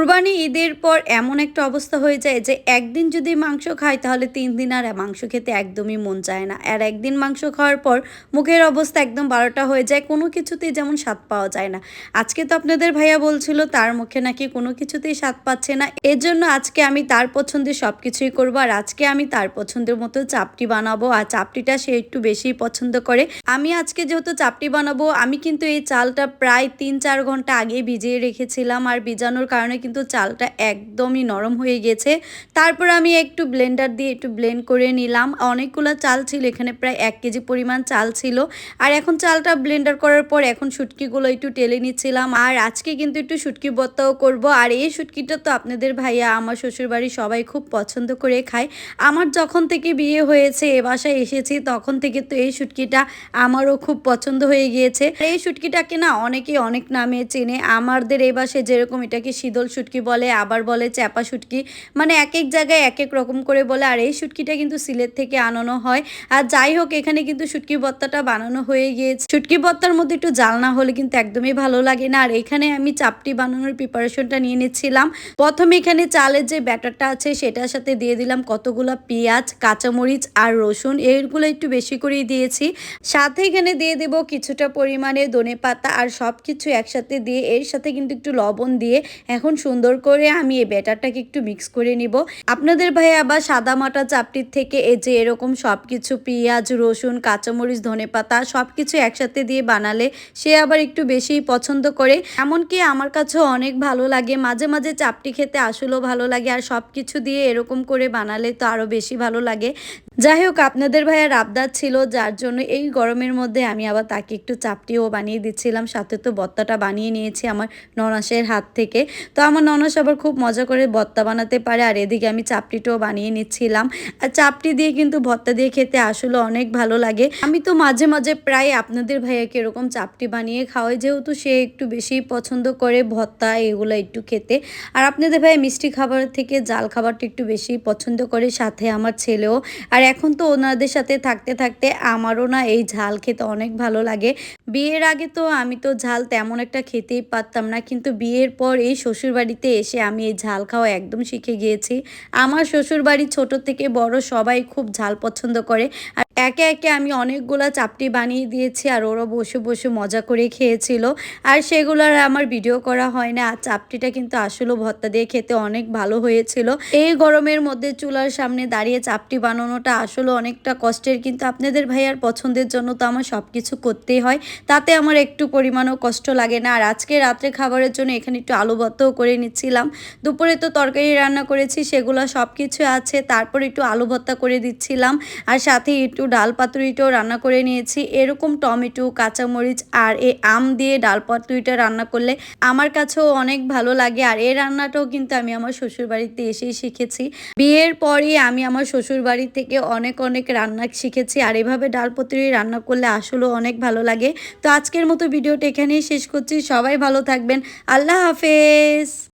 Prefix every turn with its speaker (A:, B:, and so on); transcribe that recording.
A: কুরবানি ঈদের পর এমন একটা অবস্থা হয়ে যায় যে একদিন যদি মাংস খাই তাহলে তিন দিন আর মাংস খেতে একদমই মন চায় না। আর একদিন মাংস খাওয়ার পর মুখের অবস্থা একদম বারোটা হয়ে যায়, কোনো কিছুতেই যেমন স্বাদ পাওয়া যায় না। আজকে তো আপনাদের ভাইয়া বলছিল, তার মুখে নাকি কোনো কিছুতেই স্বাদ পাচ্ছে না। এর জন্য আজকে আমি তার পছন্দের সব কিছুই করব, আর আজকে আমি তার পছন্দের মতো চাপটি বানাবো। আর চাপটিটা সে একটু বেশি পছন্দ করে। আমি আজকে যেহেতু চাপটি বানাবো, আমি কিন্তু এই চালটা প্রায় তিন চার ঘণ্টা আগে ভিজিয়ে রেখেছিলাম। আর ভিজানোর কারণে কিন্তু চালটা একদমই নরম হয়ে গেছে। তারপর আমি একটু ব্লেন্ডার দিয়ে একটু ব্লেন্ড করে নিলাম। অনেকগুলো চাল ছিল, এখানে প্রায় এক কেজি পরিমাণ চাল ছিল। আর এখন চালটা ব্লেন্ডার করার পর এখন শুটকিগুলো একটু টেলে নিচ্ছিলাম। আর আজকে কিন্তু একটু শুটকি বত্তাও করব। আর এই শুটকিটা তো আপনাদের ভাইয়া, আমার শ্বশুরবাড়ি সবাই খুব পছন্দ করে খায়। আমার যখন থেকে বিয়ে হয়েছে, এ বাসায় এসেছি, তখন থেকে তো এই শুটকিটা আমারও খুব পছন্দ হয়ে গিয়েছে। এই শুটকিটাকে না অনেকে অনেক নামে চেনে। আমাদের এই বাসায় যেরকম এটাকে শীতল শুটকি বলে, আবার বলে চ্যাপা শুটকি। মানে এক এক জায়গায় এক এক রকম করে বলে, আর এই শুটকিটা কিন্তু সিলেট থেকে আনানো হয়। আর যাই হোক, এখানে কিন্তু শুটকি ভর্তাটা বানানো হয়ে গিয়েছে। শুটকি ভর্তার মধ্যে একটু জাল না হলে কিন্তু একদমই ভালো লাগে না। আর এখানে আমি চাপটি বানানোর প্রিপারেশনটা নিয়ে নিচ্ছিলাম। প্রথমে এখানে চালের যে ব্যাটারটা আছে, সেটার সাথে দিয়ে দিলাম কতগুলো পেঁয়াজ, কাঁচামরিচ আর রসুন। এইগুলো একটু বেশি করেই দিয়েছি। সাথে এখানে দিয়ে দেব কিছুটা পরিমাণে ধনে পাতা আর সব কিছু একসাথে দিয়ে, এর সাথে কিন্তু একটু লবণ দিয়ে, এখন সুন্দর করে আমি এই ব্যাটারটাকে একটু মিক্স করে নিব। আপনাদের ভাই আবার সাদা মাটা চাপটির থেকে এই যে এরকম সব কিছু পেঁয়াজ, রসুন, কাঁচামরিচ ধনে পাতা সব কিছু একসাথে দিয়ে বানালে সে আবার একটু বেশি পছন্দ করে। এমনকি আমার কাছেও অনেক ভালো লাগে। মাঝে মাঝে চাপটি খেতে আসলেও ভালো লাগে আর সব কিছু দিয়ে এরকম করে বানালে তো আরও বেশি ভালো লাগে। যাই হোক, আপনাদের ভাইয়ার আবদার ছিল যার জন্য এই গরমের মধ্যে আমি আবার তাকে একটু চাপটিও বানিয়ে দিচ্ছিলাম। সাথে তো বত্তাটা বানিয়ে নিয়েছি আমার ননাসের হাত থেকে। তো আমার ননাস আবার খুব মজা করে ভর্তা বানাতে পারে, আর এদিকে আমি চাপটিটাও বানিয়ে নিচ্ছিলাম। আর চাপটি দিয়ে কিন্তু ভর্তা দিয়ে খেতে আসলে অনেক ভালো লাগে। আমি তো মাঝে মাঝে প্রায় আপনাদের ভাইয়াকে এরকম চাপটি বানিয়ে খাওয়াই, যেহেতু সে একটু বেশি পছন্দ করে ভর্তা এগুলো একটু খেতে। আর আপনাদের ভাই মিষ্টি খাবার থেকে জাল খাবারটা একটু বেশি পছন্দ করে, সাথে আমার ছেলেও। আর এখন তো ওনাদের সাথে থাকতে থাকতে আমারও না এই ঝাল খেতে অনেক ভালো লাগে। বিয়ের আগে তো আমি তো ঝাল তেমন একটা খেতেই পারতাম না, কিন্তু বিয়ের পর এই শ্বশুরবাড়িতে এসে আমি এই ঝাল খাওয়া একদম শিখে গিয়েছি। আমার শ্বশুরবাড়ি ছোট থেকে বড় সবাই খুব ঝাল পছন্দ করে। একে একে আমি অনেকগুলো চাপটি বানিয়ে দিয়েছি আর ওরা বসে বসে মজা করে খেয়েছিল। আর সেগুলোর আমার ভিডিও করা হয় না আর চাপটিটা কিন্তু আসলে ভর্তা দিয়ে খেতে অনেক ভালো হয়েছিল। এই গরমের মধ্যে চুলার সামনে দাঁড়িয়ে চাপটি বানানোটা আসলে অনেকটা কষ্টের। কিন্তু আপনাদের ভাইয়ার পছন্দের জন্য তো আমার সব কিছু করতেই হয়। তাতে আমার একটু পরিমাণও কষ্ট লাগে না। আর আজকে রাত্রে খাবারের জন্য এখানে একটু আলু ভর্তাও করে নিচ্ছিলাম। দুপুরে তো তরকারি রান্না করেছি, সেগুলো সব কিছু আছে। তারপর একটু আলু ভর্তা করে দিচ্ছিলাম। আর সাথে একটু ডাল পাতুরিটাও রান্না করে নিয়েছি। এরকম টমেটো, কাঁচামরিচ আর এই আম দিয়ে ডাল পাতুরিটা রান্না করলে আমার কাছেও অনেক ভালো লাগে। আর এই রান্নাটাও কিন্তু আমি আমার শ্বশুর বাড়িতে এসেই শিখেছি। বিয়ের পরই আমি আমার শ্বশুর বাড়ি থেকে অনেক অনেক রান্না শিখেছি। আর এভাবে ডাল পাতুরি রান্না করলে আসলেও অনেক ভালো লাগে। তো আজকের মতো ভিডিওটা এখানেই শেষ করছি। সবাই ভালো থাকবেন। আল্লাহ হাফেজ!